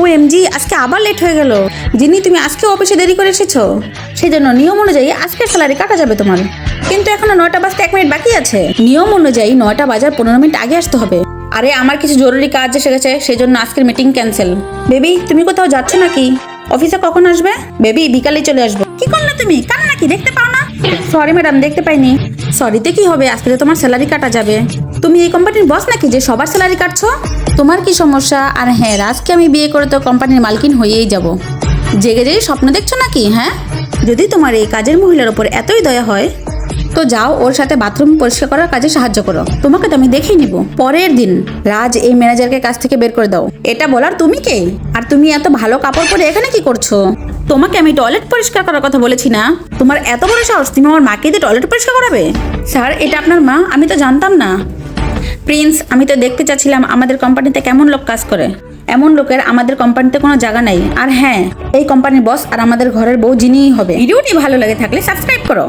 ও MG আজকে আবার late হয়ে গেল। যিনি তুমি আজকে অফিসে দেরি করে এসেছ? সেই জন্য নিয়ম অনুযায়ী আজকের স্যালারি কাটা যাবে তোমার। কিন্তু এখনও নয়টা বাজতে এক মিনিট বাকি আছে। নিয়ম অনুযায়ী নয়টা বাজার পনেরো মিনিট আগে আসতে হবে। আরে, আমার কিছু জরুরি কাজ এসে গেছে সেই জন্য আজকের মিটিং ক্যান্সেল বেবি, তুমি কোথাও যাচ্ছ নাকি? অফিসে কখন আসবে? বেবি, বিকালে চলে আসব। কি করলে তুমি? কান নাকি দেখতে পাও না? সরি ম্যাডাম দেখতে পাইনি। সরিতে কি হবে? আজকে তোমার স্যালারি কাটা যাবে। তুমি এই কোম্পানির বস নাকি যে সবার স্যালারি কাটছো? তোমার কি সমস্যা? আর হ্যাঁ রাজকে আমি বিয়ে করে তো কোম্পানির মালকিন হয়েই যাব। জেগে জেগে স্বপ্ন দেখছ নাকি হ্যাঁ? যদি তোমার এই কাজের মহিলার ওপর এতই দয়া হয়, তো যাও ওর সাথে বাথরুম পরিষ্কার করার কাজে সাহায্য করো। তোমাকে তো আমি দেখেই নিব। পরের দিন, রাজ এই ম্যানেজারকে কাছ থেকে বের করে দাও। এটা বলার তুমি কে? আর তুমি এত ভালো কাপড় পরে এখানে কি করছ? তোমাকে আমি টয়লেট পরিষ্কার করার কথা বলেছি না? তোমার এত বড় সাহস, তুমি আমার মাকে দিয়ে টয়লেট পরিষ্কার করাবে? স্যার, এটা আপনার মা, আমি তো জানতাম না। প্রিন্স, আমি তো দেখতে চাচ্ছিলাম আমাদের কোম্পানিতে কেমন লোক কাজ করে। এমন লোকের আমাদের কোম্পানিতে কোনো জায়গা নাই। আর হ্যাঁ এই কোম্পানির বস আর আমাদের ঘরের বউ, যিনিই হবে। ভিডিওটি ভালো লাগে থাকলে সাবস্ক্রাইব করো।